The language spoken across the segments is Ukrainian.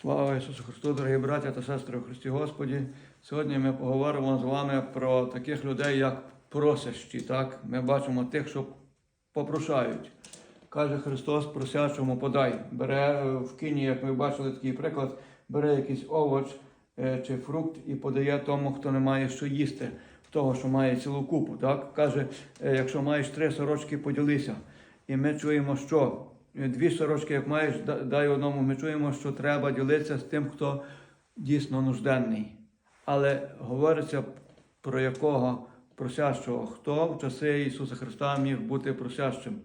Слава Ісусу Христу, дорогі браття та сестри у Христі Господі. Сьогодні ми поговоримо з вами про таких людей, як просящі. Так? Ми бачимо тих, що попрошають. Каже Христос, просячому подай. Бере е, в кіні, як ми бачили такий приклад, бере якийсь овоч е, чи фрукт і подає тому, хто не має що їсти, того, що має цілу купу. Так? Каже, е, якщо маєш три сорочки, поділися. І ми чуємо, що дві сорочки, як маєш, дай одному. Ми чуємо, що треба ділитися з тим, хто дійсно нужденний. Але говориться про якого просящого, хто в часи Ісуса Христа міг бути просящим.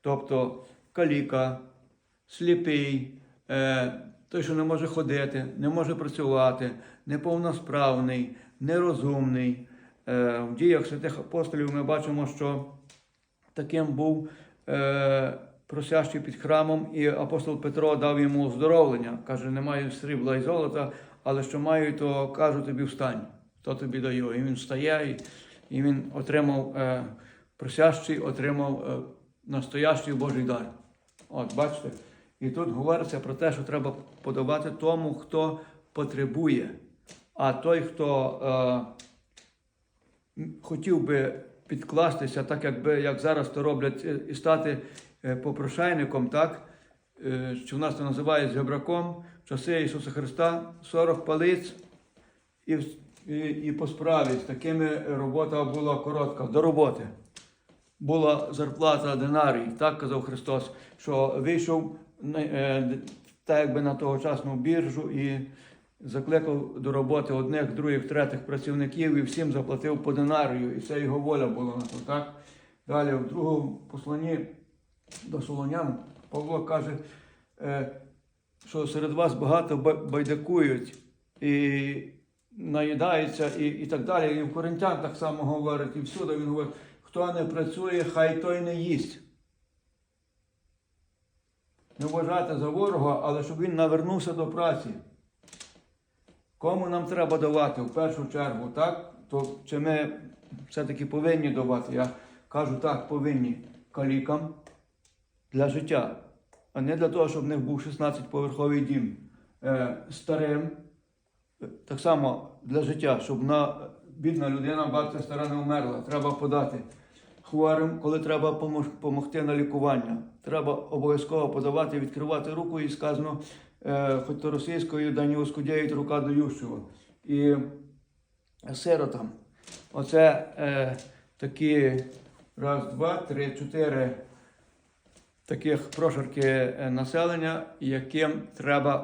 Тобто каліка, сліпий, е, той, що не може ходити, не може працювати, неповносправний, нерозумний. Е, в діях святих апостолів ми бачимо, що таким був е, просящий під храмом, і апостол Петро дав йому оздоровлення. Каже, не маю срібла і золота, але що маю, то кажу тобі встань, то тобі даю. І він встає, і, він отримав е, просящий, отримав е, настоящий Божий дар. От, бачите? І тут говориться про те, що треба подавати тому, хто потребує. А той, хто е, хотів би підкластися, так якби як зараз то роблять, е, і стати е, попрошайником, так? Е, Що в нас це називають жебраком, часи Ісуса Христа 40 палиць і, і, і по справі. З такими робота була коротка до роботи. Була зарплата динарій, так казав Христос, що вийшов е, так якби на тогочасну біржу і закликав до роботи одних, других, третіх працівників і всім заплатив по динарію. І це його воля була на то. Так? Далі в другому посланні до Солонян Павло каже, е, що серед вас багато байдакують і наїдаються, і, і так далі. І в Коринтян так само говорить, і всюди він говорить, хто не працює, хай той не їсть. Не вважати за ворога, але щоб він навернувся до праці. Кому нам треба давати в першу чергу, так? То чи ми все-таки повинні давати? Я кажу так, повинні калікам для життя, а не для того, щоб в них був 16-поверховий дім. Е, старим, так само для життя, щоб на бідна людина, бабця стара не вмерла, треба подати. Хворим, коли треба допомогти на лікування, треба обов'язково подавати, відкривати руку і сказано, хоч то російською, да не оскудяють рука доющого. І сиротам. Оце е, такі раз, два, три, чотири таких прошарки е, населення, яким треба